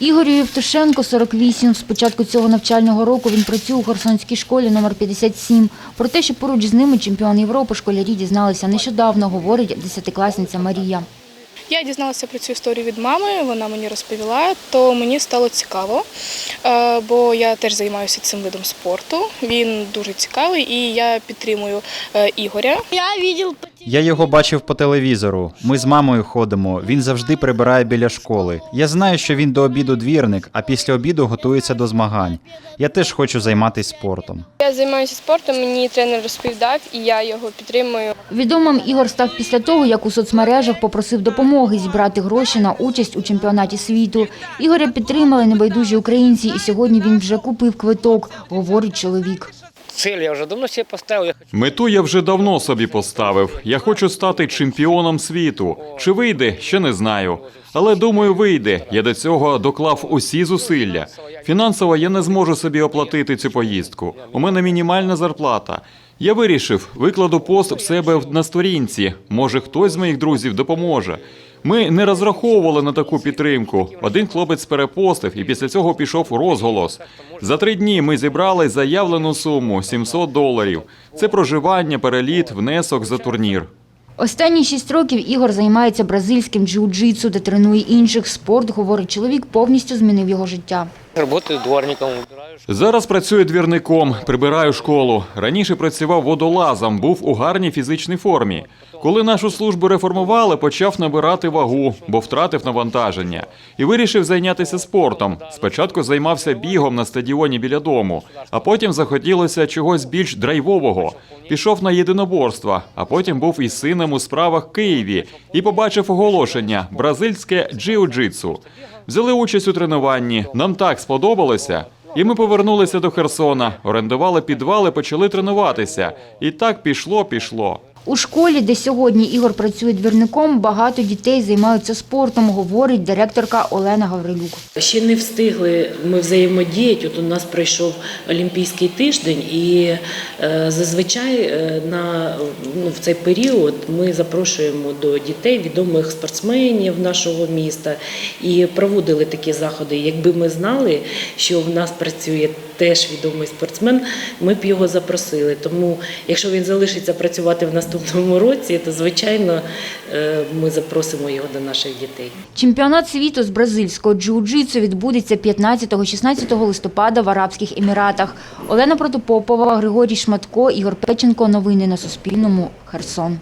Ігорю Євтушенко, 48. З початку цього навчального року він працює у Херсонській школі номер 57. Про те, що поруч з ними чемпіон Європи школярі дізналися нещодавно, говорить десятикласниця Марія. Я дізналася про цю історію від мами, вона мені розповіла, то мені стало цікаво, е, бо я теж займаюся цим видом спорту. Він дуже цікавий і я підтримую е, Ігоря. Я по Я його бачив по телевізору. Ми з мамою ходимо. Він завжди прибирає біля школи. Я знаю, що він до обіду двірник, а після обіду готується до змагань. Я теж хочу займатися спортом. Я займаюся спортом, мені тренер розповідав, і я його підтримую. Відомим Ігор став після того, як у соцмережах попросив допомоги зібрати гроші на участь у чемпіонаті світу. Ігоря підтримали небайдужі українці, і сьогодні він вже купив квиток, говорить чоловік. Цель я уже давно себе хочу Мету я вже давно собі поставив. Я хочу стати чемпіоном світу. Чи вийде, ще не знаю. Але думаю, вийде. Я до цього доклав усі зусилля. Фінансово я не зможу собі оплатити цю поїздку. У мене мінімальна зарплата. Я вирішив, викладу пост в себе на сторінці. Може, хтось з моїх друзів допоможе. Ми не розраховували на таку підтримку. Один хлопець перепостив, і після цього пішов розголос. За три дні ми зібрали заявлену суму 700 доларів. Це проживання, переліт, внесок за турнір. Останні шість років Ігор займається бразильським джиу-джитсу, де тренує інших. Спорт, говорить чоловік, повністю змінив його життя. Работаю дворником. Зараз працюю двірником, прибираю школу. Раніше працював водолазом, був у гарній фізичній формі. Коли нашу службу реформували, почав набирати вагу, бо втратив навантаження. І вирішив зайнятися спортом. Спочатку займався бігом на стадіоні біля дому, а потім захотілося чогось більш драйвового. Пішов на єдиноборства, а потім був із сином у справах Києві і побачив оголошення бразильське джиу-джитсу. Взяли участь у тренуванні. Нам так сподобалося. І ми повернулися до Херсона, орендували підвали, почали тренуватися. І так пішло, пішло. У школі, де сьогодні Ігор працює двірником, багато дітей займаються спортом, говорить директорка Олена Гаврилюк. Ще не встигли ми взаємодіяти. От у нас пройшов Олімпійський тиждень, і е, зазвичай е, на ну, в цей період ми запрошуємо до дітей відомих спортсменів нашого міста і проводили такі заходи. Якби ми знали, що в нас працює теж відомий спортсмен, ми б його запросили. Тому, якщо він залишиться працювати в наступному році, то звичайно е, ми запросимо його до наших дітей. Чемпіонат світу з бразильського джиу-джитсу відбудеться 15-16 листопада в Арабських Еміратах. Олена Протопопова, Григорій Шматко, Ігор Печенко. Новини на Суспільному. Херсон.